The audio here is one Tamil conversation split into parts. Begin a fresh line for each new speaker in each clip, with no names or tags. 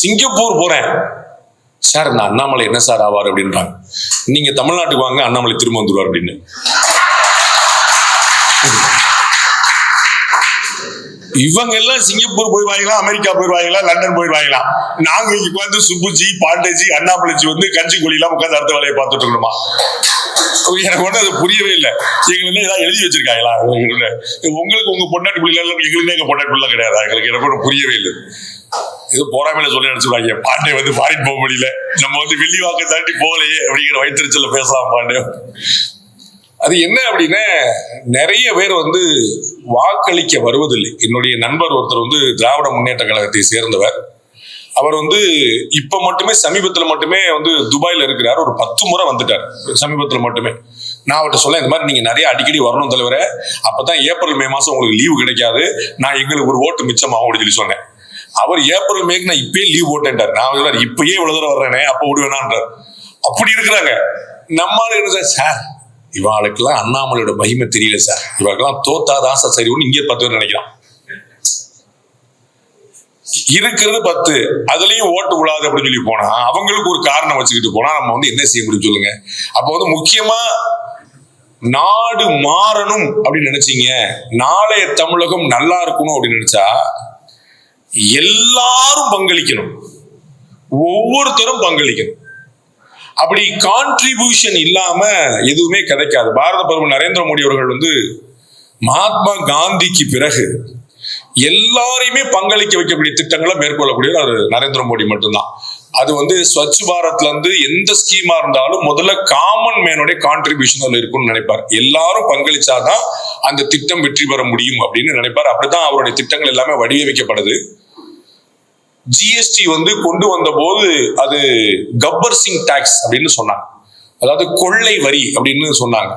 சிங்கப்பூர் போறேன். சார் இந்த அண்ணாமலை என்ன சார் ஆவார் அப்படின்றாங்க. நீங்க தமிழ்நாட்டுக்கு வாங்க அண்ணாமலை திரும்ப வந்துருவார் அப்படின்னு. இவங்க எல்லாம் சிங்கப்பூர் போயிடுவாங்களா அமெரிக்கா போயிடுவாங்களா லண்டன் போயிடுவாங்களா நாங்க இங்க உட்காந்து சுப்புஜி பாண்டேஜி அண்ணாமலைஜி வந்து கஞ்சி கொலியெல்லாம் உட்காந்து அடுத்த வேலையை பார்த்துட்டு இருக்கணுமா எனக்கு ஒன்றும் அது புரியவே இல்லை. எங்களுக்கு ஏதாவது எழுதி வச்சிருக்காங்களா? உங்களுக்கு உங்க பொண்டாட்டி பிள்ளைகள் எல்லாம் எங்களுக்கு எங்க பொண்டாட்டி பிள்ளை கிடையாது? எங்களுக்கு எனக்கு ஒன்றும் புரியவே இல்லை. இது போறாமையில சொல்லி நினைச்சுடாங்க பாண்டே வந்து பாரின் போக முடியல. நம்ம வந்து வெள்ளி வாக்கு தாண்டி போகலையே அப்படிங்கிற வயிற்றுச்சல பேசலாம் பாண்டே. அது என்ன அப்படின்னா நிறைய பேர் வந்து வாக்களிக்க வருவதில்லை. என்னுடைய நண்பர் ஒருத்தர் வந்து திராவிட முன்னேற்ற கழகத்தை சேர்ந்தவர். அவர் வந்து இப்ப மட்டுமே சமீபத்துல மட்டுமே வந்து துபாயில இருக்கிறார். ஒரு பத்து முறை வந்துட்டார். சமீபத்துல மட்டுமே. நான் அவர்கிட்ட சொல்ல இந்த மாதிரி நீங்க நிறைய அடிக்கடி வரணும் தலைவர. அப்பதான் ஏப்ரல் மே மாசம் உங்களுக்கு லீவு கிடைக்காது. நான் எங்களுக்கு ஒரு ஓட்டு மிச்சமாகும் அப்படின்னு சொல்லி சொன்னேன். அவர் ஏப்ரல் மேக்கு நான் இப்பயே லீவ் போட்டேன்டார். நான் சொல்றாரு இப்பயே இவ்வளவு தூரம் வர்றேனே அப்ப விடுவேனான்றார் அப்படி இருக்கிறாங்க. நம்மளால என்ன சார்? சார் இவாளுக்கெல்லாம் அண்ணாமலையோட மகிமை தெரியல சார். இவாளுக்கெல்லாம் தோத்தாதான் சார் சரி ஒன்று இங்கே பத்து பேர் நினைக்கிறான் இருக்கிறது பத்து அதுலயும் ஓட்டு விழாது அப்படின்னு சொல்லி போனா அவங்களுக்கு ஒரு காரணம் வச்சுக்கிட்டு போனா நம்ம வந்து என்ன செய்ய முடியும் சொல்லுங்க. அப்போ வந்து முக்கியமா நாடு மாறணும் அப்படின்னு நினைச்சீங்க. நாளைய தமிழகம் நல்லா இருக்கணும் அப்படின்னு நினைச்சா எல்லாரும் பங்களிக்கணும். ஒவ்வொருத்தரும் பங்களிக்கணும். அப்படி கான்ட்ரிபியூஷன் இல்லாம எதுவுமே கிடைக்காது. பாரத பிரதமர் நரேந்திர மோடி அவர்கள் வந்து மகாத்மா காந்திக்கு பிறகு எல்லாரையுமே பங்களிக்க வைக்கக்கூடிய திட்டங்களை மேற்கொள்ளக்கூடியவர் அது நரேந்திர மோடி மட்டும்தான். அது வந்து ஸ்வச் பாரத்ல இருந்து எந்த ஸ்கீமா இருந்தாலும் முதல்ல காமன் மேனுடைய கான்ட்ரிபியூஷன் அதுல இருக்கும்னு நினைப்பார். எல்லாரும் பங்களிச்சாதான் அந்த திட்டம் வெற்றி பெற முடியும் அப்படின்னு நினைப்பார். அப்படிதான் அவருடைய திட்டங்கள் எல்லாமே வடிவமைக்கப்படுது. ஜிஎஸ்டி வந்து கொண்டு வந்த போது அது கப்பர் சிங் டாக்ஸ் அப்படின்னு சொன்னாங்க. அதாவது கொள்ளை வரி அப்படின்னு சொன்னாங்க.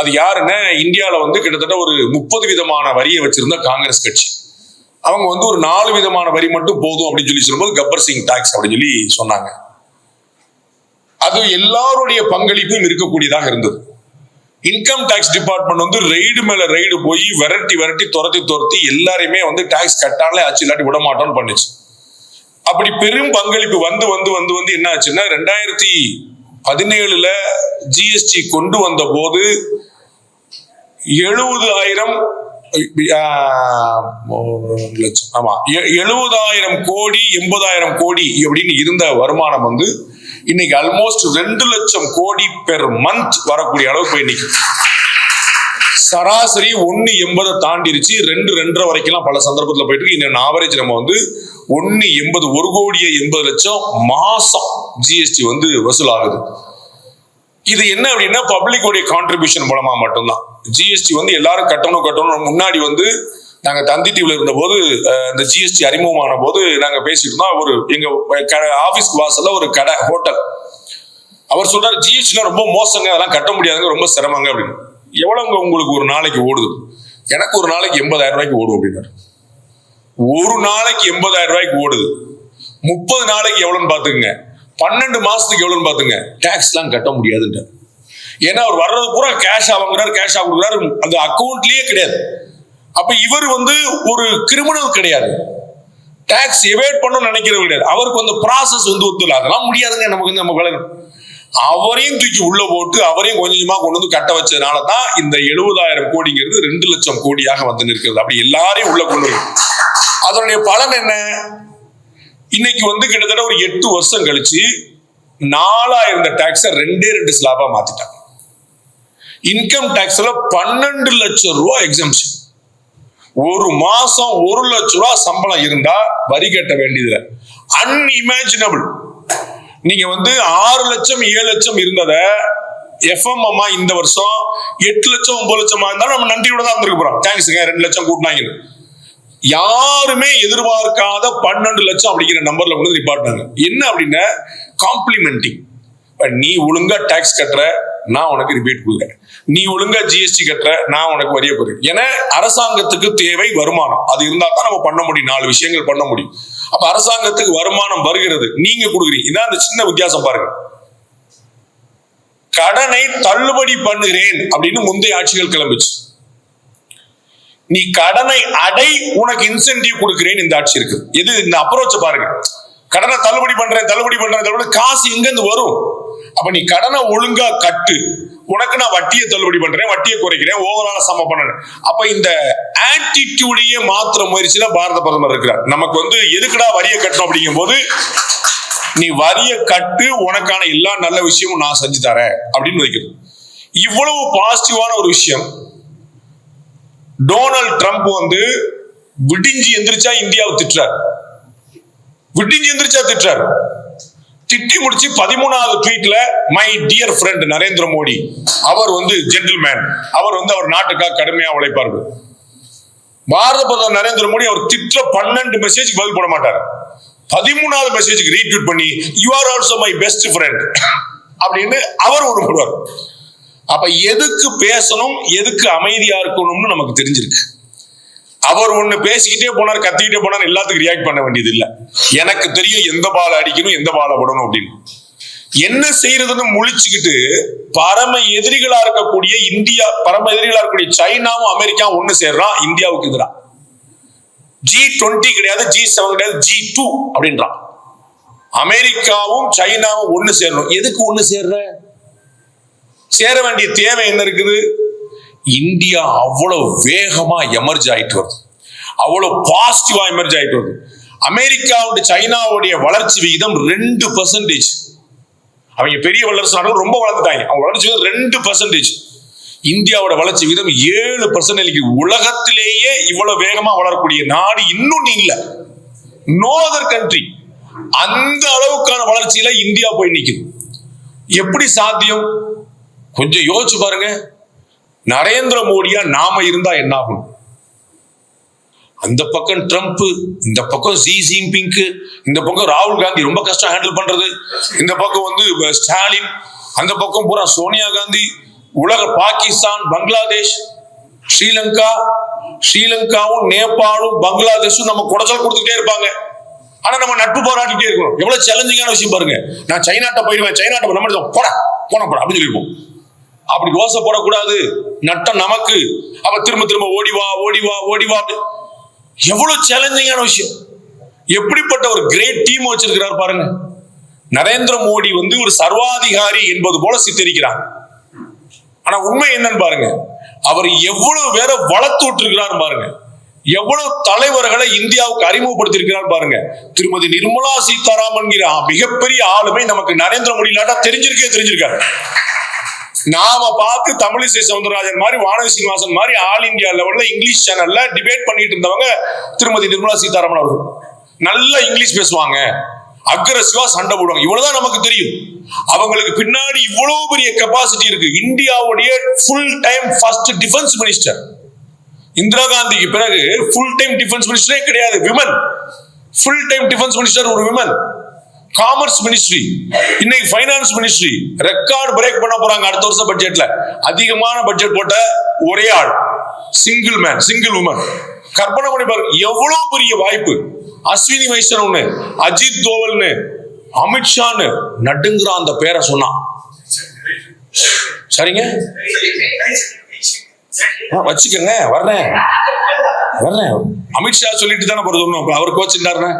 அது யாருன்னா? இந்தியாவில் வந்து கிட்டத்தட்ட ஒரு முப்பது விதமான வரியை வச்சிருந்த காங்கிரஸ் கட்சி. அவங்க வந்து ஒரு நாலு விதமான வரி மட்டும் போதும் அப்படின்னு சொல்லி சொல்லும்போது கப்பர் சிங் டாக்ஸ் அப்படின்னு சொல்லி சொன்னாங்க. அது எல்லாருடைய பங்களிப்பும் இருக்கக்கூடியதாக இருந்தது. இன்கம் டாக்ஸ் டிபார்ட்மெண்ட் வந்து ரெய்டு மேல ரெய்டு போய் விரட்டி விரட்டி துரத்தி துரத்தி எல்லாரையுமே வந்து டாக்ஸ் கட்டாலே ஆச்சு இல்லாட்டி விட மாட்டோம்னு பண்ணுச்சு. அப்படி பெரும் பங்களிப்பு வந்து வந்து வந்து வந்து என்ன ஆச்சுன்னா ரெண்டாயிரத்தி பதினேழுல ஜிஎஸ்டி கொண்டு வந்த போது எழுபதாயிரம் லட்சம் ஆமா எ- எழுபதாயிரம் கோடி எண்பதாயிரம் கோடி அப்படின்னு இருந்த வருமானம் வந்து இன்னைக்கு ஆல்மோஸ்ட் ரெண்டு லட்சம் கோடி பெர் மந்த் வரக்கூடிய அளவுக்கு போய் நிற்கும் சராசரி ஒன்னு எண்பதை தாண்டிருச்சு. ரெண்டு ரெண்டரை வரைக்கும் பல சந்தர்ப்பத்தில் போயிட்டு இருக்கு. இன்னும் ஆவரேஜ் நம்ம வந்து ஒன்னு எண்பது ஒரு கோடியே எண்பது லட்சம் மாசம் ஜிஎஸ்டி வந்து வசூலாகுது. இது என்ன அப்படின்னா பப்ளிக்கோடைய கான்ட்ரிபியூஷன் மூலமா மட்டும்தான். ஜிஎஸ்டி வந்து எல்லாரும் கட்டணும் கட்டணும் முன்னாடி வந்து நாங்க தந்தி டிவில இருந்த போது இந்த ஜிஎஸ்டி அறிமுகமான போது நாங்க பேசிட்டு இருந்தோம் ஒரு எங்க ஆபீஸ் வாசல்ல ஒரு கடை ஹோட்டல் அவர் சொல்றாரு ஜிஎஸ்டி ரொம்ப மோசங்க அதெல்லாம் கட்ட முடியாதுங்க ரொம்ப சிரமங்க அப்படின்னு. எவ்வளவுங்க உங்களுக்கு ஒரு நாளைக்கு ஓடுது? எனக்கு ஒரு நாளைக்கு எண்பதாயிரம் ரூபாய்க்கு ஓடும் அப்படின்னாரு. ஒரு நாளைக்கு எண்பதாயிரம் ரூபாய்க்கு ஓடுது. முப்பது நாளைக்கு எவ்வளோன்னு பார்த்துக்குங்க. பன்னெண்டு மாசத்துக்கு எவ்வளோன்னு பார்த்துங்க டேக்ஸ்லாம் கட்ட முடியாதுன்றார். ஏன்னா அவர் வர்றது பூரா கேஷ் வாங்குறாரு கேஷ் கொடுக்குறாரு. அந்த அக்கௌண்ட்லேயே கிடையாது. அப்ப இவர் வந்து ஒரு கிரிமினல் கிடையாது. டேக்ஸ் எவேட் பண்ணணும்னு நினைக்கிறது கிடையாது. அவருக்கு அந்த ப்ராசஸ் வந்து ஒத்துல அதெல்லாம் முடியாதுங்க. நமக்கு வந்து நம்ம வேலை அவரையும் தூக்கி உள்ள போட்டு அவரையும் கொஞ்சம் கொஞ்சமா கொண்டு வந்து கட்ட வச்சதுனால தான் இந்த எழுபதாயிரம் கோடிங்கிறது ரெண்டு லட்சம் கோடியாக வந்து நிற்கிறது. அப்படி எல்லாரையும் உள்ள கொண்டு வரும் அதனுடைய பலன் என்ன? இன்னைக்கு வந்து கிட்டத்தட்ட ஒரு எட்டு வருஷம் கழிச்சு நாலா இருந்த டாக்ஸ ரெண்டே ரெண்டு ஸ்லாபா மாத்திட்டாங்க. இன்கம் டாக்ஸ்ல பன்னெண்டு லட்சம் ரூபா எக்ஸம்ஷன் ஒரு மாசம் ஒரு லட்சம் ரூபா சம்பளம் இருந்தா வரி கட்ட வேண்டியதுல அன்இமேஜினபிள் நீங்க வந்து ஆறு லட்சம் ஏழு லட்சம் இருந்ததை எஃப்எம் அம்மா இந்த வருஷம் எட்டு லட்சம் ஒன்பது லட்சமா இருந்தாலும் நம்ம நன்றியோட தான் இருந்திருக்க போறோம். தேங்க்ஸுங்க ரெண்டு லட்சம் கூட்டினாங்க யாருமே எதிர்பார்க்காத பன்னெண்டு லட்சம் அப்படிங்கிற நம்பர்ல கொண்டு நிப்பாட்டினாங்க. என்ன அப்படின்னா காம்ப்ளிமெண்டிங் நீ ஒழுங்கா டாக்ஸ் கட்டுற நான் உனக்கு ரிப்பீட் கொடுக்குறேன். நீ ஒழுங்கா ஜிஎஸ்டி கட்டுற நான் உனக்கு வரிய போறேன் ஏன்னா அரசாங்கத்துக்கு தேவை வருமானம். அது இருந்தா தான் நம்ம பண்ண முடியும். நாலு விஷயங்கள் பண்ண முடியும். அப்ப அரசாங்கத்துக்கு வருமானம் வருகிறது. நீங்க கொடுக்குறீங்க. இதான் அந்த சின்ன வித்தியாசம் பாருங்க. கடனை தள்ளுபடி பண்ணுகிறேன் அப்படின்னு முந்தைய ஆட்சிகள் கிளம்பிச்சு. நீ கடனை அடை உனக்கு இன்சென்டிவ் கொடுக்கிறேன் இந்த ஆட்சி இருக்கு. எது இந்த அப்ரோச் பாருங்க. கடனை தள்ளுபடி பண்றேன் தள்ளுபடி பண்றேன் தள்ளுபடி காசு எங்க இருந்து வரும். அப்ப நீ கடனை ஒழுங்கா கட்டு. உனக்கு நான் வட்டியை தள்ளுபடி பண்றேன் வட்டியை குறைக்கிறேன் ஓவரால சம பண்ண அப்ப இந்த ஆட்டிடியூடையே மாத்திர முயற்சியில பாரத பிரதமர் இருக்கிறார். நமக்கு வந்து எதுக்குடா வரியை கட்டணும் அப்படிங்கும் போது நீ வரிய கட்டு உனக்கான எல்லா நல்ல விஷயமும் நான் செஞ்சு தரேன் அப்படின்னு வைக்கிறது இவ்வளவு பாசிட்டிவான ஒரு விஷயம். டொனால்ட் ட்ரம்ப் வந்து விடிஞ்சு எந்திரிச்சா இந்தியாவை திட்டுறார். விடிஞ்சு எந்திரிச்சா திட்டுறார். திட்டி முடிச்சு பதிமூணாவது ட்வீட்ல my dear friend Narendra Modi அவர் வந்து ஜென்டில்மேன் அவர் வந்து அவர் நாட்டுக்காக கடுமையா உழைப்பார்கள் பாரத பிரதமர் நரேந்திர மோடி அவர் திட்ட பன்னெண்டு மெசேஜ் பதில் போட மாட்டார். பதிமூணாவது மெசேஜுக்கு ரீட்வீட் பண்ணி you are also my best friend அப்படின்னு அவர் ஒரு போடுவார் அப்ப எதுக்கு பேசணும் எதுக்கு அமைதியா இருக்கணும்னு நமக்கு தெரிஞ்சிருக்கு. அவர் ஒண்ணு பேசிக்கிட்டே போனார் கத்திக்கிட்டே போனார் எல்லாத்துக்கும் ரியாக்ட் பண்ண வேண்டியது இல்ல எனக்கு தெரியும் எந்த பால் அடிக்கணும் எந்த பாலை விடணும் அப்படின்னு. என்ன செய்யறதுன்னு முழிச்சுக்கிட்டு பரம எதிரிகளா இருக்கக்கூடிய இந்தியா பரம எதிரிகளா இருக்கக்கூடிய சைனாவும் அமெரிக்காவும் ஒண்ணு சேர்றான் இந்தியாவுக்கு எதிராக ஜி டுவெண்ட்டி கிடையாது ஜி செவன் கிடையாது ஜி டூ அப்படின்றான் அமெரிக்காவும் சைனாவும் ஒண்ணு சேரணும். எதுக்கு ஒண்ணு சேர்ற? சேர வேண்டிய தேவை என்ன இருக்குது? இந்தியா அவ்வளோ வேகமா எமர்ஜ் ஆயிட்டு வருது. அவ்வளோ பாசிட்டிவா எமர்ஜ் ஆயிட்டு வருது. அமெரிக்காவோட சைனாவுடைய வளர்ச்சி விகிதம் ரெண்டு பர்சன்டேஜ் அவங்க பெரிய வல்லரசு நாடுகள் ரொம்ப வளர்ந்துட்டாங்க. அவங்க வளர்ச்சி விகிதம் ரெண்டு பர்சன்டேஜ் இந்தியாவோட வளர்ச்சி விகிதம் ஏழு பர்சன்டேஜ் உலகத்திலேயே இவ்வளவு வேகமா வளரக்கூடிய நாடு இன்னும் இல்லை நோ அதர் கண்ட்ரி அந்த அளவுக்கான வளர்ச்சியில இந்தியா போய் நிற்குது எப்படி சாத்தியம்? கொஞ்சம் யோசிச்சு பாருங்க. நரேந்திர மோடியா நாம இருந்தா என்ன ஆகும் அந்த பக்கம் ட்ரம்ப் இந்த பக்கம் சி ஜின்பிங்க் இந்த பக்கம் ராகுல் காந்தி ரொம்ப கஷ்டம் ஹேண்டில் பண்றது. இந்த பக்கம் வந்து ஸ்டாலின் அந்த பக்கம் பூரா சோனியா காந்தி உலக பாகிஸ்தான் பங்களாதேஷ் ஸ்ரீலங்கா ஸ்ரீலங்காவும் நேபாளும் பங்களாதேஷும் நம்ம குடைச்சல் கொடுத்துட்டே இருப்பாங்க. ஆனா நம்ம நட்பு போராட்டிட்டே இருக்கணும். எவ்வளவு சேலஞ்சிங்கான விஷயம் பாருங்க. நான் சைனாட்ட போயிருவேன் சைனாட்ட நம்ம போட போன போட அப்படின்னு சொல்லியிருப்போம். அப்படி ரோசை போடக்கூடாது. நட்டம் நமக்கு. அவ திரும்ப திரும்ப ஓடி வா ஓடி வா ஓடி வா. எவ்வளவு சேலஞ்சிங்கான விஷயம். எப்படிப்பட்ட ஒரு கிரேட் டீம் வச்சிருக்கிறார் பாருங்க. நரேந்திர மோடி வந்து ஒரு சர்வாதிகாரி என்பது போல சித்தரிக்கிறார். ஆனா உண்மை என்னன்னு பாருங்க. அவர் எவ்வளவு பேரை வளர்த்து விட்டுருக்கிறார் பாருங்க. எவ்வளவு தலைவர்களை இந்தியாவுக்கு அறிமுகப்படுத்தியிருக்கிறார் பாருங்க. திருமதி நிர்மலா சீதாராமன் மிகப்பெரிய ஆளுமை நமக்கு நரேந்திர மோடி இல்லாட்டா தெரிஞ்சிருக்கே தெரிஞ்சிருக்காரு. நாம பார்த்து தமிழிசை சவுந்தரராஜன் மாதிரி வானவி சீனிவாசன் மாதிரி ஆல் இந்தியா லெவல்ல இங்கிலீஷ் சேனல்ல டிபேட் பண்ணிட்டு இருந்தவங்க திருமதி நிர்மலா சீதாராமன் அவர்கள். நல்லா இங்கிலீஷ் பேசுவாங்க. அக்ரஸிவா சண்டை போடுவாங்க. இவ்வளவுதான் நமக்கு தெரியும். அவங்களுக்கு பின்னாடி இவ்வளவு பெரிய கெப்பாசிட்டி இருக்கு. இந்தியாவுடைய full time first defence minister Indira காந்திக்கு பிறகு ஃபுல் டைம் டிஃபென்ஸ் மினிஸ்டரே கிடையாது. Women full time defence minister ஒரு விமன் காமர்ஸ் மினிஸ்ட்ரி இன்னைக்கு ஃபைனான்ஸ் மினிஸ்ட்ரி ரெக்கார்ட் பிரேக் பண்ண போறாங்க அடுத்த வருஷம் பட்ஜெட்ல அதிகமான பட்ஜெட் போட்ட ஒரே ஆள் சிங்கிள் மேன் சிங்கிள் உமன் கற்பனை பண்ணி பாருங்க எவ்வளவு பெரிய வாய்ப்பு. அஸ்வினி வைஷ்ணவ் ஒண்ணு அஜித் தோவல்னு அமித்ஷான்னு நடுங்கிற அந்த பேரை சொன்னான் சரிங்க? ஆ, வச்சுக்கோங்க வர்றேன். வர்றேன். அமித்ஷா சொல்லிட்டு தானே போற சொல்லணும் அவர் கோச்சிருந்தாருன்னு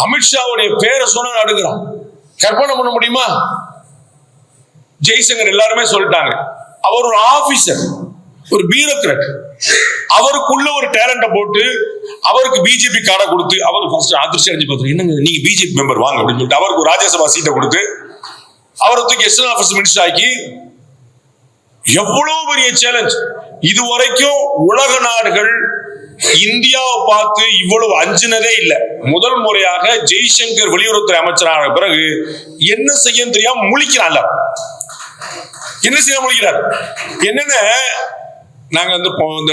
அமித்ஷாவுடைய பேரை சொன்ன நடுங்கிறான் கற்பனை பண்ண முடியுமா? ஜெய்சங்கர் எல்லாருமே சொல்லிட்டாங்க. அவர் ஒரு ஆபீசர் ஒரு பியூரோக்ராட் அவருக்குள்ள ஒரு டேலண்ட போட்டு அவருக்கு பிஜேபி கார்டை கொடுத்து அவர் ஃபர்ஸ்ட் அதிர்ச்சி அடைஞ்சு பார்த்தாரு என்னங்க நீங்க பிஜேபி மெம்பர் வாங்க அப்படின்னு சொல்லிட்டு அவருக்கு ஒரு ராஜ்யசபா சீட்டை கொடுத்து அவரை தூக்கி எஸ்என் ஆஃபீஸ் மினிஸ்டர் ஆக்கி எவ்வளவு பெரிய சேலஞ்ச் இது வரைக்கும் உலக நாடுகள் இந்தியாவை பார்த்து இவ்வளவு அஞ்சினதே இல்லை. முதல் முறையாக ஜெய்சங்கர் வெளியுறவுத்துறை அமைச்சரான பிறகு என்ன செய்யன்னு தெரியாம முழிக்கிறான்ல. என்ன செய்ய முழிக்கிறார்? என்னென்ன நாங்க வந்து இந்த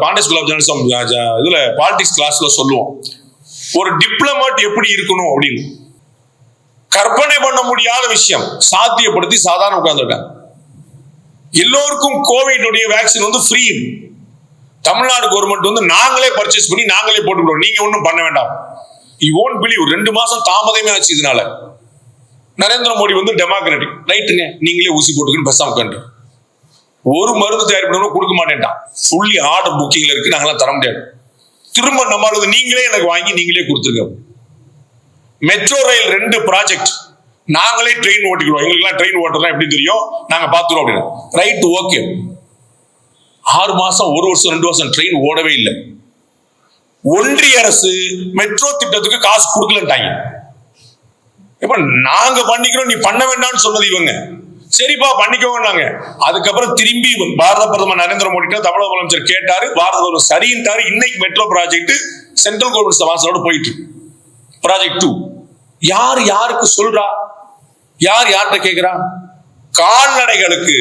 பாண்டிஸ் குலாப் ஸ்கூல் ஜேர்னலிசம் இதுல பாலிடிக்ஸ் கிளாஸ்ல சொல்லுவோம். ஒரு டிப்ளமேட் எப்படி இருக்கணும் அப்படின்னு. கற்பனை பண்ண முடியாத விஷயம். சாத்தியப்படுத்தி சாதாரண உட்கார்ந்துருக்காங்க. எல்லோருக்கும் கோவிடுடைய வேக்சின் வந்து ஃப்ரீ தமிழ்நாடு கவர்மெண்ட் வந்து நாங்களே பர்ச்சேஸ் பண்ணி நாங்களே போட்டுக்கிறோம் நீங்க ஒன்றும் பண்ண வேண்டாம். யூ ஓன்ட் பிலீவ் ரெண்டு மாசம் தாமதமே ஆச்சு இதனால. நரேந்திர மோடி வந்து டெமோக்ராட்டிக் ரைட்டுங்க. நீங்களே ஊசி போட்டுக்குன்னு பேசாம உட்காந்து ஒரு மருந்து தயார் பண்ணணும் கொடுக்க மாட்டேன்டா ஃபுல்லி ஆர்டர் புக்கிங்ல இருக்கு. நாங்களாம் தர முடியாது. திரும்ப நம்மளது நீங்களே எனக்கு வாங்கி நீங்களே கொடுத்துருங்க. மெட்ரோ ரயில் ரெண்டு ப்ராஜெக்ட் நாங்களே ட்ரெயின் ஓட்டிக்கிறோம் எங்களுக்குலாம் ட்ரெயின் ஓட்டுறதா எப்படி தெரியும்? நாங்க பாத்துறோம் அப்படின்னு. ரைட் ஓகே ஆறு மாசம் ஒரு வருஷம் ரெண்டு வருஷம் ட்ரெயின் ஓடவே இல்லை. ஒன்றிய அரசு மெட்ரோ திட்டத்துக்கு காசு கொடுக்கலன்ட்டாங்க. இப்ப நாங்க பண்ணிக்கிறோம் நீ பண்ண வேண்டாம்னு சொன்னது இவங்க. சரிப்பா பண்ணிக்கோங்கன்னாங்க. அதுக்கப்புறம் திரும்பி பாரத பிரதமர் நரேந்திர மோடி தமிழக முதலமைச்சர் கேட்டாரு பாரத பிரதமர் சரின்ட்டாரு இன்னைக்கு மெட்ரோ ப்ராஜெக்ட் சென்ட்ரல் கவர்மெண்ட் சமாசோட போயிட்டு ப்ராஜெக்ட் டூ யார் யாருக்கு சொல்றா? யார் யார்கிட்ட கேக்குறா? கால்நடைகளுக்கு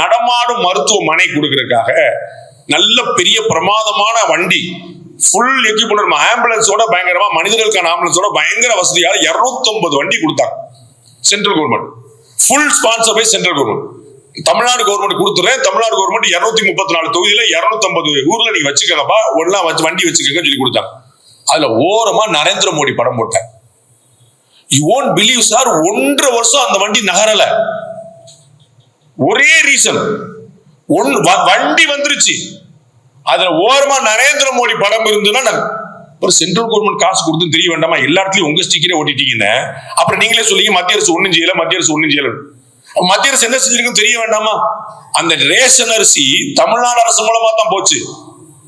நடமாடும் மருத்துவமனை கொடுக்கறதுக்காக நல்ல பெரிய பிரமாதமான வண்டி ஃபுல் எக்யூப்மெண்ட் ஆம்புலன்ஸோட பயங்கரமா மனிதர்களுக்கான ஆம்புலன்ஸோட பயங்கர வசதியால 250 வண்டி கொடுத்தாங்க. Central government full sponsor by central government Tamil Nadu government கொடுத்துறேன். தமிழ்நாடு கவர்மெண்ட் 234 முப்பத்தி நாலு தொகுதியில 250 ஊர்ல நீங்க வச்சுக்கங்கப்பா. ஒன்னா வச்சு வண்டி வச்சுக்கங்கன்னு சொல்லி கொடுத்தாங்க. அதுல ஓரமா நரேந்திர மோடி படம் போட்டேன் யூ ஓன்ட் பிலீவ் சார் ஒன்றரை வருஷம் அந்த வண்டி நகரல. ஒரே ரீசன் ஒன் வ- வண்டி வந்துருச்சு. அதுல ஓரமா நரேந்திர மோடி படம் இருந்ததுன்னா நான் ஒரு சென்ட்ரல் கவர்மெண்ட் காசு கொடுத்து தெரிய வேண்டாமா? எல்லா இடத்துலயும் உங்க ஸ்டிக்கரே ஒட்டிட்டீங்கன்னு அப்புறம் நீங்களே சொல்லி மத்திய அரசு ஒண்ணும் செய்யல மத்திய அரசு ஒண்ணும் செய்யல. மத்திய அரசு என்ன செஞ்சிருக்குன்னு தெரிய வேண்டாமா? அந்த ரேஷன் அரிசி தமிழ்நாடு அரசு மூலமா தான் போச்சு.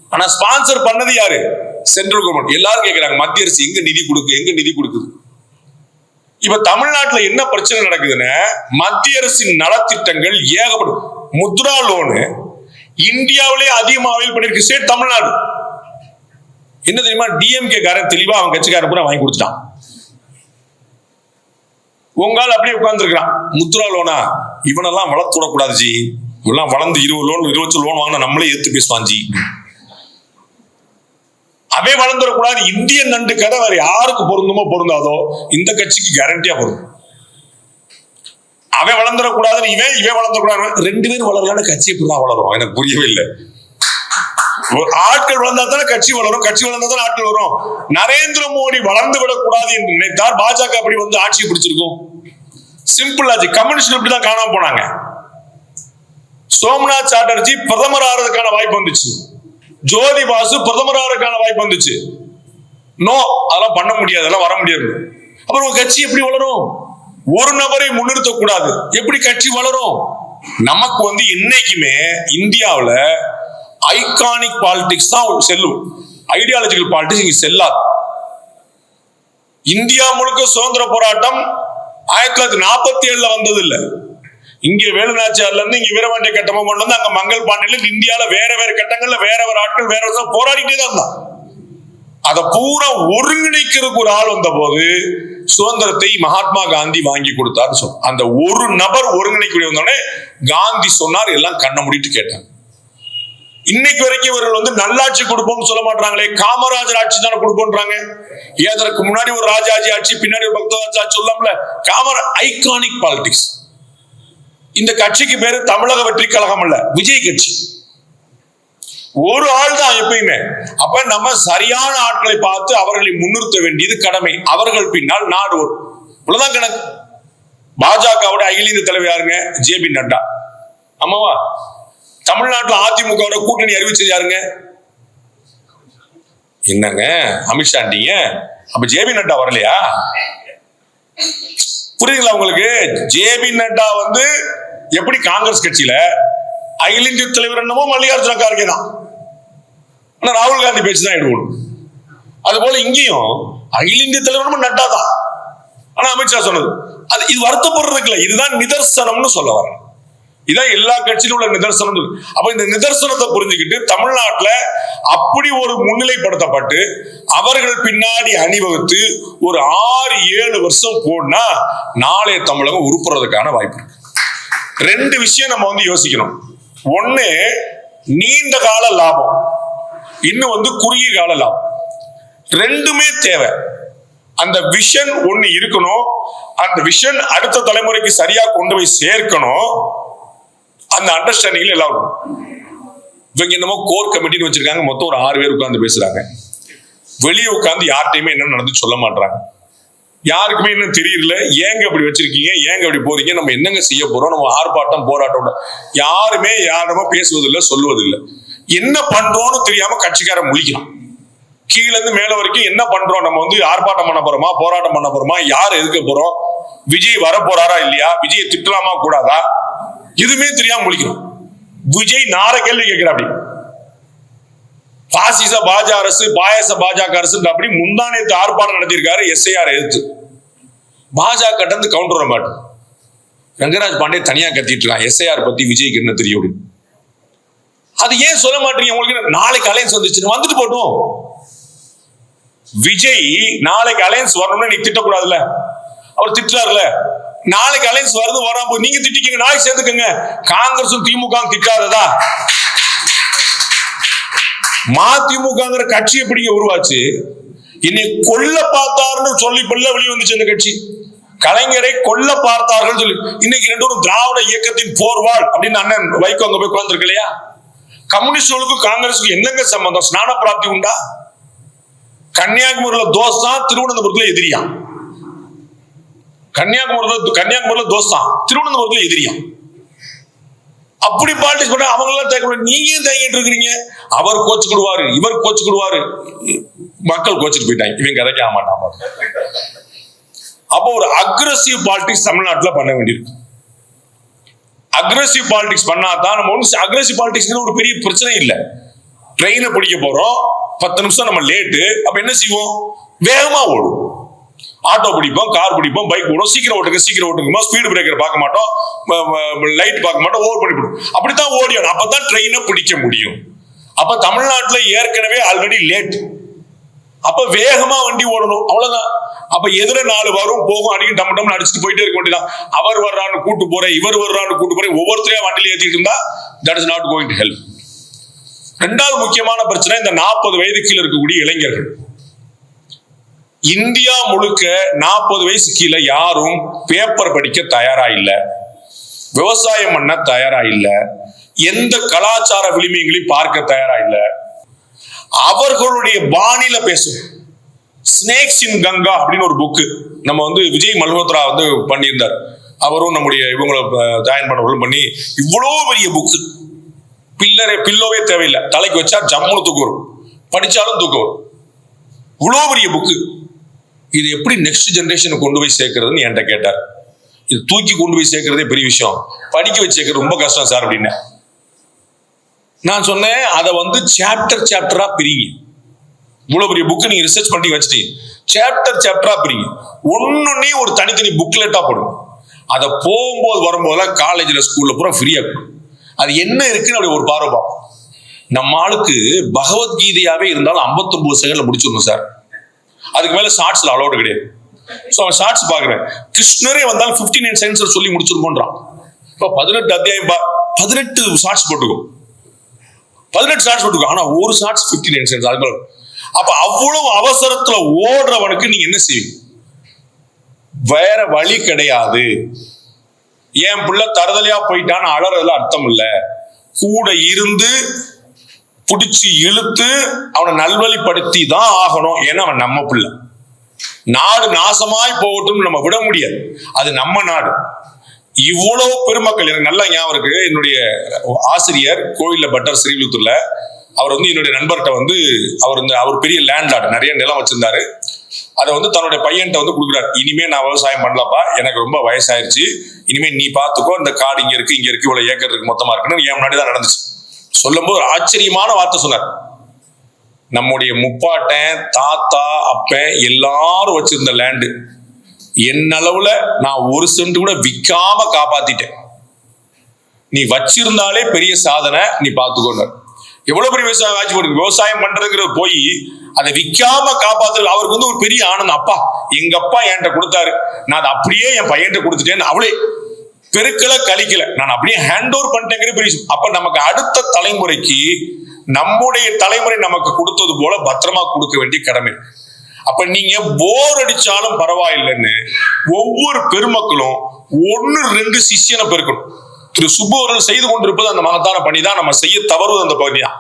ஆனா ஸ்பான்சர் பண்ணது யாரு? சென்ட்ரல் கவர்மெண்ட் எல்லாரும் கேட்கிறாங்க மத்திய அரசு எங்க நிதி கொடுக்கு எங்க நிதி கொடுக்குது? இப்ப தமிழ்நாட்டுல என்ன பிரச்சனை நடக்குதுன்னா மத்திய அரசின் நலத்திட்டங்கள் ஏகப்படும். முத்ரா லோனு இந்தியாவிலே அதிகமாக அவைல் பண்ணிருக்கு ஸ்டேட் தமிழ்நாடு. என்ன தெரியுமா? டிஎம்கே காரன் தெளிவா அவன் கட்சிக்காரன் பூரா வாங்கி கொடுத்துட்டான். உங்கால் அப்படியே உட்கார்ந்துருக்கான் முத்ரா லோனா? இவனெல்லாம் வளர்த்து விடக்கூடாது ஜி. இவெல்லாம் வளர்ந்து இருபது லோன் இருபத்தி லோன் வாங்கினா நம்மளே எடுத்து பேசுவான் ஜி. அவன் வளர்ந்துடக்கூடாது. இந்திய நண்டு கதை வேற யாருக்கு பொருந்துமோ பொருந்தாதோ இந்த கட்சிக்கு கேரண்டியா பொருந்தும். அவன் வளர்ந்துடக்கூடாதுன்னு இவன் இவன் வளர்ந்துடக்கூடாது ரெண்டு பேரும் வளரலான கட்சி எப்படிதான் வளரும்? எனக்கு புரியவே இல்லை. ஒரு ஆட்கள் வளர்ந்தா தானே கட்சி வளரும். கட்சி வளர்ந்தா தானே ஆட்கள் வரும். நரேந்திர மோடி வளர்ந்து விடக்கூடாது என்று நினைத்தார் பாஜக அப்படி வந்து ஆட்சி பிடிச்சிருக்கும்? சிம்பிள் ஆச்சு கம்யூனிஸ்ட் இப்படிதான் காணாம போனாங்க. சோம்நாத் சாட்டர்ஜி பிரதமர் ஆறதுக்கான வாய்ப்பு வந்துச்சு. ஜோதி பாசு பிரதமர் வாய்ப்பு வந்துச்சு. நோ அதெல்லாம் பண்ண முடியாது அதெல்லாம் வர முடியாது. அப்புறம் கட்சி எப்படி வளரும்? ஒரு நபரை முன்னிறுத்த கூடாது எப்படி கட்சி வளரும்? நமக்கு வந்து இன்னைக்குமே இந்தியாவில் ஐகானிக் பாலிடிக்ஸ் தான் செல்லும். ஐடியாலஜிக்கல் பாலிடிக்ஸ் இங்க செல்லாது. இந்தியா முழுக்க சுதந்திர போராட்டம் ஆயிரத்தி தொள்ளாயிரத்தி நாற்பத்தி ஏழுல வந்தது இல்லை இங்க வேலுநாச்சியார்ல இருந்து இங்க வீரபாண்டிய கட்டமா கொண்டு வந்து அங்க மங்கள் பாண்டியில இந்தியால வேற வேற கட்டங்கள்ல வேற வேற ஆட்கள் வேற வேற போராடிட்டே தான் இருந்தான். அதை பூரா ஒருங்கிணைக்கிறதுக்கு ஒரு ஆள் வந்த போது சுதந்திரத்தை மகாத்மா காந்தி வாங்கி கொடுத்தார் சொல் அந்த ஒரு நபர் ஒருங்கிணைக்கூடிய வந்தோடனே காந்தி சொன்னார் எல்லாம் கண்ணை மூடிட்டு கேட்டாங்க இன்னைக்கு வரைக்கும் இவர்கள் வந்து நல்லாட்சி கொடுப்போம்னு சொல்ல மாட்டாங்களே காமராஜர் ஆட்சி தானே கொடுப்போன்றாங்க. ஏதற்கு முன்னாடி ஒரு ராஜாஜி ஆட்சி பின்னாடி ஒரு பக்தராஜ் ஆட்சி சொல்லாமல காமரா ஐகானிக் பாலிடிக்ஸ் இந்த கட்சிக்கு பேரு தமிழக வெற்றி கழகம் அல்ல விஜய் கட்சி. ஒரு ஆள் தான் எப்பயுமே. அப்ப நம்ம சரியான ஆட்களை பார்த்து அவர்களை முன்னிறுத்த வேண்டியது கடமை. அவர்கள் பின்னால் நாடு வரும் இவ்வளவுதான் கணக்கு. பாஜகவோட அகில இந்திய தலைவர் யாருங்க? J P Nadda. ஆமாவா? தமிழ்நாட்டில் அதிமுகவோட கூட்டணி அறிவிச்சது யாருங்க? என்னங்க? அமித்ஷாண்டிங்க அப்ப ஜேபி நட்டா வரலையா? புரியுதுங்களா உங்களுக்கு? ஜேபி நட்டா வந்து எப்படி காங்கிரஸ் கட்சியில அகில இந்திய தலைவர் என்னமோ மல்லிகார்ஜுன கார்கே தான் ஆனா ராகுல் காந்தி பேச்சு தான் எடுக்கணும் அது போல இங்கேயும் அகில இந்திய தலைவர் நட்டா தான் ஆனா அமித்ஷா சொன்னது அது இது வருத்தப்படுறதுக்கு இல்லை இதுதான் நிதர்சனம்னு சொல்ல வரேன். இதான் எல்லா கட்சியிலும் உள்ள நிதர்சனம் அப்ப இந்த நிதர்சனத்தை புரிஞ்சுக்கிட்டு தமிழ்நாட்டுல அப்படி ஒரு முன்னிலைப்படுத்தப்பட்டு அவர்கள் பின்னாடி அணிவகுத்து ஒரு ஆறு ஏழு வருஷம் போனா நாளைய தமிழகம் உருப்புறதுக்கான வாய்ப்பு இருக்கு. ரெண்டு விஷயம் நம்ம வந்து யோசிக்கணும். ஒண்ணு நீண்ட கால லாபம். இன்னும் வந்து குறுகிய கால லாபம். ரெண்டுமே தேவை. அந்த விஷன் ஒண்ணு இருக்கணும். அந்த விஷன் அடுத்த தலைமுறைக்கு சரியா கொண்டு போய் சேர்க்கணும். அந்த அண்டர்ஸ்டாண்டிங்ல எல்லாம் இவங்க என்னமோ கோர் கமிட்டின்னு வச்சிருக்காங்க. மொத்தம் ஒரு ஆறு பேர் உட்கார்ந்து பேசுறாங்க. வெளியே உட்காந்து யார்கிட்டயுமே என்ன நடந்து சொல்ல மாட்டாங்க யாருக்குமே இன்னும் தெரியல. ஏங்க அப்படி வச்சிருக்கீங்க? ஏங்க அப்படி போறீங்க? நம்ம என்னங்க செய்ய போறோம்? நம்ம ஆர்ப்பாட்டம் போராட்டம் யாருமே யாருமே பேசுவதில்லை சொல்லுவதில்லை. என்ன பண்றோம்னு தெரியாம கட்சிக்காரன் முழிக்கிறான். கீழ இருந்து மேல வரைக்கும் என்ன பண்றோம்? நம்ம வந்து ஆர்ப்பாட்டம் பண்ண போறோமா? போராட்டம் பண்ண போறோமா? யார் எதுக்க போறோம்? விஜய் வர போறாரா இல்லையா? விஜய் திட்டலாமா கூடாதா? எதுவுமே தெரியாம முழிக்கிறோம் விஜய் நார கேள்வி கேட்கிற அப்படி. பாசிச பாஜ அரசு பாயச பாஜக அரசு அப்படி முந்தானேத்து ஆர்ப்பாட்டம் நடத்தியிருக்காரு எஸ்ஐஆர் எதிர்த்து பாஜக இருந்து கவுண்டர் வர மாட்டோம் ரங்கராஜ் பாண்டே தனியா கத்திட்டு இருக்கான். எஸ்ஐஆர் பத்தி விஜய்க்கு என்ன தெரியும் அப்படின்னு. அது ஏன் சொல்ல மாட்டீங்க? உங்களுக்கு நாளைக்கு அலைன்ஸ் வந்துச்சு வந்துட்டு போட்டோம். விஜய் நாளைக்கு அலைன்ஸ் வரணும்னு நீ திட்டக்கூடாதுல்ல. அவர் திட்டாருல நாளைக்கு அலைன்ஸ் வருது வராம போய் நீங்க திட்டிக்கீங்க நாளைக்கு சேர்த்துக்கங்க காங்கிரஸும் திமுக திட்டாததா? மதிமுகங்கிற கட்சி எப்படிங்க உருவாச்சு? இன்னைக்கு கொல்ல பார்த்தாருன்னு சொல்லி பிள்ளை வெளியே வந்துச்சு அந்த கட்சி. கலைஞரை கொல்ல பார்த்தார்கள் சொல்லி. இன்னைக்கு ரெண்டு திராவிட இயக்கத்தின் போர்வாள் அப்படின்னு அண்ணன் வைகோ அங்க போய் உட்கார்ந்துருக்கு இல்லையா? கம்யூனிஸ்டுகளுக்கும் காங்கிரஸுக்கும் என்னங்க சம்பந்தம்? ஸ்நான பிராப்தி உண்டா? கன்னியாகுமரியில தோசா திருவனந்தபுரத்துல எதிரியா? கன்னியாகுமரியில கன்னியாகுமரியில தோசா திருவனந்தபுரத்துல எதிரியா? அப்படி பாலிடிக்ஸ் பண்ண அவங்க எல்லாம் தேக்க நீங்க ஏன் தேங்கிட்டு இருக்கிறீங்க? அவர் கோச்சுக்கிடுவாரு இவர் கோச்சுக்கிடுவாரு. மக்கள் கோச்சிட்டு போயிட்டாங்க. இவன் கதைக்க மாட்டான் அப்போ ஒரு அக்ரஸிவ் பாலிடிக்ஸ் தமிழ்நாட்டுல பண்ண வேண்டியிருக்கு. அக்ரஸிவ் பாலிடிக்ஸ் பண்ணாதான் நம்ம ஒன்று அக்ரஸிவ் பாலிடிக்ஸ் ஒரு பெரிய பிரச்சனை இல்லை. ட்ரெயினை பிடிக்க போறோம். பத்து நிமிஷம் நம்ம லேட்டு அப்ப என்ன செய்வோம்? வேகமா ஓடும். ஆட்டோ பிடிப்போம் கார் பிடிப்போம் பைக் போடுவோம் சீக்கிரம் ஓட்டுங்க சீக்கிரம் ஓட்டுங்கம்மா. ஸ்பீடு பிரேக்கர் பார்க்க மாட்டோம். லைட் பார்க்க மாட்டோம். ஓவர் பண்ணி போடும் அப்படித்தான் ஓடியணும் அப்பதான் ட்ரெயினை பிடிக்க முடியும். அப்ப தமிழ்நாட்டுல ஏற்கனவே ஆல்ரெடி லேட் அப்ப வேகமா வண்டி ஓடணும். அவ்வளவுதான். அப்ப எதிர நாலு வரும் போகும் அடிக்கும் டம் டம்னு அடிச்சுட்டு போயிட்டே இருக்க வேண்டியதான் அவர் வர்றான்னு கூட்டு போறேன் இவர் வர்றான்னு கூட்டு போறேன். ஒவ்வொருத்தரையா வண்டியில் ஏற்றிட்டு இருந்தா that is not going to help ரெண்டாவது முக்கியமான பிரச்சனை இந்த நாற்பது வயதுக்கு இருக்கக்கூடிய இளைஞர்கள். இந்தியா முழுக்க நாற்பது வயசு கீழே யாரும் பேப்பர் படிக்க தயாரா இல்லை. விவசாயம் பண்ண தயாரா இல்லை. எந்த கலாச்சார விளிமைகளையும் பார்க்க தயாரா இல்லை. அவர்களுடைய பாணியில பேசும். ஸ்னேக்ஸ் இன் கங்கா அப்படின்னு ஒரு புக்கு நம்ம வந்து விஜய் மல்ஹோத்ரா வந்து பண்ணியிருந்தார். அவரும் நம்முடைய இவங்களை ஜாயின் பண்ணவர்களும் பண்ணி இவ்வளோ பெரிய புக்கு பில்லரே பில்லோவே தேவையில்லை. தலைக்கு வச்சா ஜம்முன்னு தூக்கம் வரும் படித்தாலும் தூக்கம் வரும் இவ்வளோ பெரிய புக்கு இது எப்படி நெக்ஸ்ட் ஜென்ரேஷனை கொண்டு போய் சேர்க்கறதுன்னு என்கிட்ட கேட்டார். இது தூக்கி கொண்டு போய் சேர்க்கறதே பெரிய விஷயம். படிக்க வச்சு சேர்க்கறது ரொம்ப கஷ்டம் சார் அப்படின்னு. நான் சொன்னேன் அதை வந்து சாப்டர் சாப்டரா பிரிங்க. இவ்வளவு பெரிய புக்கு நீங்க ரிசர்ச் பண்ணி வச்சுட்டீங்க சாப்டர் சாப்டரா பிரிங்க. ஒன்னொன்னே ஒரு தனித்தனி புக்லெட்டா போடும் அதை போகும்போது வரும்போதெல்லாம் காலேஜ்ல ஸ்கூல்ல பூரா ஃப்ரீயா அது என்ன இருக்குன்னு அப்படி ஒரு பார்வை பார்ப்போம். நம்ம ஆளுக்கு பகவத்கீதையாவே இருந்தாலும் 59 செகண்ட்ல முடிச்சிடணும் சார். அதுக்கு மேல ஷார்ட்ஸ்ல அலோடு கிடையாது. ஸோ அவன் ஷார்ட்ஸ் பாக்குறேன் கிருஷ்ணரே வந்தாலும் ஃபிஃப்டி நைன் செகண்ட்ஸ்ல சொல்லி முடிச்சிருக்கோன்றான். இப்போ பதினெட்டு அத்தியாயம் பா பதினெட்டு ஷார்ட்ஸ் போட்டுக்கோ பதினெட்டு ஷார்ட்ஸ் போட்டுக்கோ ஆனா ஒரு ஷார்ட்ஸ் ஃபிஃப்டி நைன் செகண்ட்ஸ் அது மாதிரி அப்ப அவ்வளவு அவசரத்துல ஓடுறவனுக்கு நீங்க என்ன செய்வீங்க வேற வழி கிடையாது. என் பிள்ளை தருதலையா போயிட்டான்னு அலறதுல அர்த்தம் இல்லை. கூட இருந்து பிடிச்சி இழுத்து அவனை நல்வழிப்படுத்தி தான் ஆகணும். ஏன்னா அவன் நம்ம பிள்ளை. நாடு நாசமாய் போகட்டும் நம்ம விட முடியாது. அது நம்ம நாடு. இவ்வளவு பெருமக்கள் எனக்கு நல்லா ஞாபகம் இருக்கு. என்னுடைய ஆசிரியர் கோயில்ல பட்டர் ஸ்ரீவிலுத்தூர்ல அவர் வந்து என்னுடைய நண்பர்கிட்ட வந்து அவர் வந்து அவர் பெரிய லேண்ட்லார்டு நிறைய நிலம் வச்சிருந்தாரு. அதை வந்து தன்னுடைய பையன்கிட்ட வந்து கொடுக்குறாரு. இனிமே நான் விவசாயம் பண்ணலப்பா. எனக்கு ரொம்ப வயசாயிருச்சு. இனிமே நீ பாத்துக்கோ இந்த காடு இங்க இருக்கு இங்க இருக்கு இவ்வளவு ஏக்கர் இருக்கு மொத்தமா இருக்குன்னு என் முன்னாடி தான் நடந்துச்சு. சொல்லும்போது ஒரு ஆச்சரியமான வார்த்தை சொன்னார். நம்முடைய முப்பாட்டன் தாத்தா அப்பன் எல்லாரும் வச்சிருந்த லேண்டு என் அளவுல நான் ஒரு சென்ட் கூட விற்காம காப்பாத்திட்டேன். நீ வச்சிருந்தாலே பெரிய சாதனை நீ பார்த்துக்கோங்க எவ்வளவு பெரிய விவசாயம் ஆட்சி போடுங்க விவசாயம் பண்றதுங்கிறது போய் அதை விற்காம காப்பாத்துறது அவருக்கு வந்து ஒரு பெரிய ஆனந்தம். அப்பா எங்க அப்பா என்கிட்ட கொடுத்தாரு. நான் அதை அப்படியே என் பையன்கிட்ட கொடுத்துட்டேன்னு அவளே பெருக்கல கழிக்கல. நான் அப்படியே ஹேண்ட் ஓவர் பண்ணிட்டேங்கிற பெரிய அப்ப நமக்கு அடுத்த தலைமுறைக்கு நம்முடைய தலைமுறை நமக்கு கொடுத்தது போல பத்திரமா கொடுக்க வேண்டிய கடமை. அப்ப நீங்க போர் அடிச்சாலும் பரவாயில்லைன்னு ஒவ்வொரு பெருமக்களும் ஒன்னு ரெண்டு சிஷியனை பெருக்கணும். திரு சுப்பு அவர்கள் செய்து கொண்டிருப்பது அந்த மகத்தான பணி தான் நம்ம செய்ய தவறுவது அந்த பகுதி தான்